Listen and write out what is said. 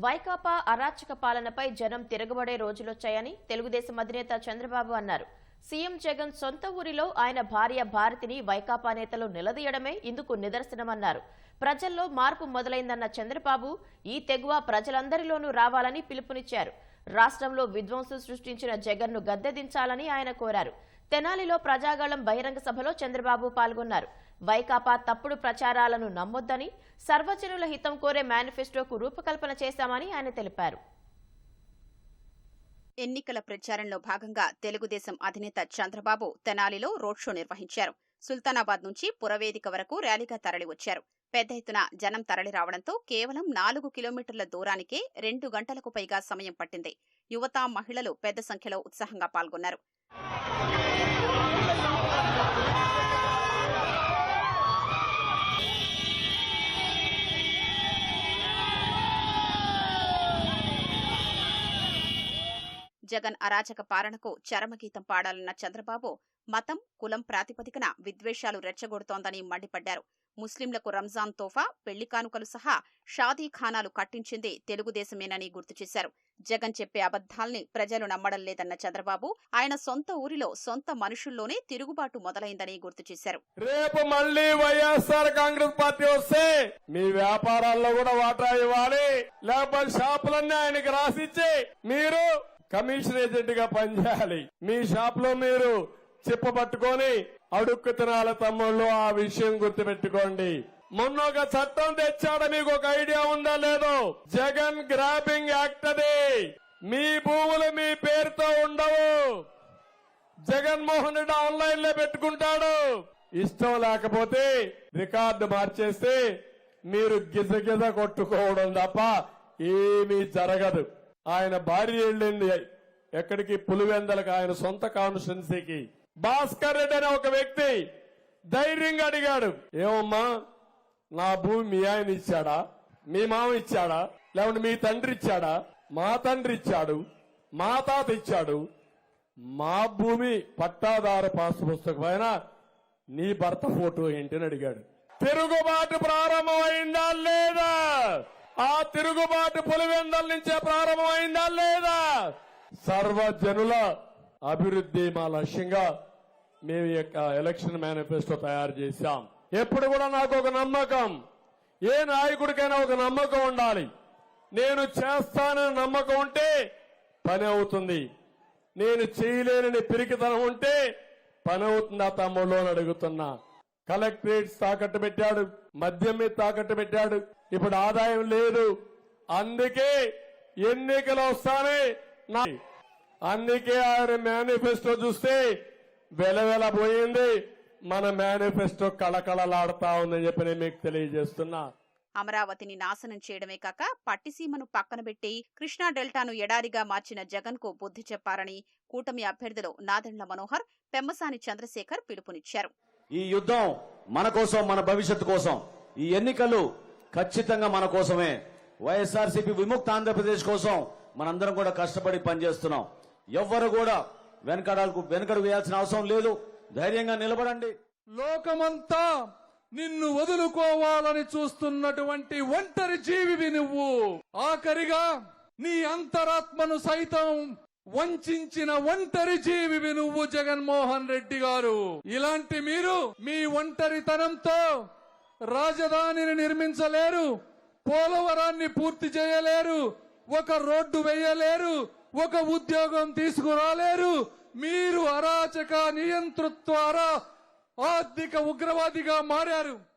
వైకాపా అరాచక పాలనపై జనం తిరగబడే రోజులొచ్చాయని తెలుగుదేశం అధినేత చంద్రబాబు అన్నారు. సీఎం జగన్ సొంత ఊరిలో ఆయన భార్య భారతిని వైకాపా నేతలు నిలదీయడమే ఇందుకు నిదర్శనమన్నారు. ప్రజల్లో మార్పు మొదలైందన్న చంద్రబాబు ఈ తెగువ ప్రజలందరిలోనూ రావాలని పిలుపునిచ్చారు. రాష్ట్రంలో విధ్వంసం సృష్టించిన జగన్ను గద్దెదించాలని ఆయన కోరారు. తెనాలిలో ప్రజాగళం బహిరంగ సభలో చంద్రబాబు పాల్గొన్నారు. వైకాపా తప్పుడు ప్రచారాలను నమ్మొద్దని సర్వజనుల హితం కోరే మేనిఫెస్టోకు రూపకల్పన చేశామని ఆయన తెలిపారు. ఎన్నికల ప్రచారంలో భాగంగా తెలుగుదేశం అధినేత చంద్రబాబు తెనాలిలో రోడ్ షో నిర్వహించారు. సుల్తానాబాద్ నుంచి పురవేదిక వరకు ర్యాలీగా తరలివచ్చారు. పెద్ద ఎత్తున జనం తరలి రావడంతో కేవలం నాలుగు కిలోమీటర్ల దూరానికే రెండు గంటలకు పైగా సమయం పట్టింది. యువత మహిళలు పెద్ద సంఖ్యలో ఉత్సాహంగా పాల్గొన్నారు. జగన్ అరాచక పాలనకు చరమగీతం పాడాలన్న చంద్రబాబు మతం కులం ప్రాతిపదికన విద్వేషాలు రెచ్చగొడుతోందని మండిపడ్డారు. ముస్లింలకు రంజాన్ తోఫా పెళ్ళి కానుకలు సహా షాదీ ఖానాలు కట్టించింది తెలుగుదేశమేనని గుర్తు చేశారు. జగన్ చెప్పే అబద్ధాల్ని ప్రజలు నమ్మడం లేదన్న చంద్రబాబు ఆయన సొంత ఊరిలో సొంత మనుషుల్లోనే తిరుగుబాటు మొదలైందని గుర్తు చేశారు. రేపు మళ్ళీ వైఎస్ఆర్ కాంగ్రెస్ పార్టీ వస్తే మీ వ్యాపారాల్లో కూడా వాటా ఇవ్వాలి. లేకపోతే షాపులన్నీ ఆయనకి రాసిచ్చి మీరు కమిషన్ ఏజెంట్గా పనిచేయాలి. మీ షాప్లో మీరు చిప్ప పట్టుకొని అడుక్కు తినాల తమ్ముళ్ళు ఆ విషయం గుర్తుపెట్టుకోండి. మొన్న ఒక చట్టం తెచ్చాడు మీకు ఒక ఐడియా ఉందా లేదో? జగన్ గ్రాబింగ్ యాక్ట్ అది. మీ భూములు మీ పేరుతో ఉండవు. జగన్మోహన్ రెడ్డి ఆన్లైన్లో పెట్టుకుంటాడు. ఇష్టం లేకపోతే రికార్డు మార్చేస్తే మీరు గిజగిజ కొట్టుకోవడం తప్ప ఏమీ జరగదు. ఆయన భార్య వెళ్ళింది ఎక్కడికి పులివెందలకు ఆయన సొంత కాన్స్టిట్యున్సీకి. భాస్కర్ రెడ్డి అనే ఒక వ్యక్తి ధైర్యంగా అడిగాడు. ఏమమ్మా నా భూమి మీ ఆయన ఇచ్చాడా? మీ మామ ఇచ్చాడా? లేకుంటే మీ తండ్రి ఇచ్చాడా? మా తండ్రి ఇచ్చాడు. మా తాత ఇచ్చాడు. మా భూమి పట్టాదారు పాస్ పుస్తకం పైన నీ భర్త ఫోటో ఏంటని అడిగాడు. తిరుగుబాటు ప్రారంభమైందా లేదా? ఆ తిరుగుబాటు పులివెందల నుంచే ప్రారంభమైందా లేదా? సర్వజనుల అభివృద్ధి మా లక్ష్యంగా మేము ఈ యొక్క ఎలక్షన్ మేనిఫెస్టో తయారు చేశాం. ఎప్పుడు కూడా నాకు ఒక నమ్మకం. ఏ నాయకుడికైనా ఒక నమ్మకం ఉండాలి. నేను చేస్తానని నమ్మకం ఉంటే పని అవుతుంది. నేను చేయలేనని పిరికితనం ఉంటే పని అవుతుందా తమ్ముళ్ళు అని అడుగుతున్నా. కలెక్టరేట్స్ తాకట్టు పెట్టాడు మద్యం మీద తాకట్టు పెట్టాడు. ఇప్పుడు ఆదాయం లేదు. అందుకే ఎన్నికలు వస్తానే నా అందుకే ఆయన మేనిఫెస్టో చూస్తే వెలవెల పోయింది. మన మేనిఫెస్టో కళకళలాడుతా ఉందని చెప్పి నేను మీకు తెలియజేస్తున్నా. అమరావతిని నాశనం చేయడమే కాక పట్టిసీమను పక్కన పెట్టి కృష్ణా డెల్టాను ఎడారిగా మార్చిన జగన్కు బుద్ధి చెప్పారని కూటమి అభ్యర్థులు నాదెండ్ల మనోహర్ పెమ్మసాని చంద్రశేఖర్ పిలుపునిచ్చారు. ఈ యుద్ధం మన కోసం మన భవిష్యత్తు కోసం ఈ ఎన్నికలు ఖచ్చితంగా మన కోసమే. వైఎస్ఆర్సీపీ విముక్త ఆంధ్రప్రదేశ్ కోసం మనందరం కూడా కష్టపడి పనిచేస్తున్నాం. ఎవ్వరు కూడా వెనకడాలకు వెనకడు వేయాల్సిన అవసరం లేదు. ధైర్యంగా నిలబడండి. లోకమంతా నిన్ను వదులుకోవాలని చూస్తున్నటువంటి ఒంటరి జీవివి నువ్వు. ఆఖరిగా నీ అంతరాత్మను సైతం వంచిన ఒంటరి జీవివి నువ్వు జగన్మోహన్ రెడ్డి గారు. ఇలాంటి మీరు మీ ఒంటరితనంతో రాజధానిని నిర్మించలేరు పోలవరాన్ని పూర్తి చేయలేరు ఒక రోడ్డు వేయలేరు ఒక ఉద్యోగం తీసుకురాలేరు. మీరు అరాచక నియంతృత్వ ఆర్థిక ఉగ్రవాదిగా మారారు.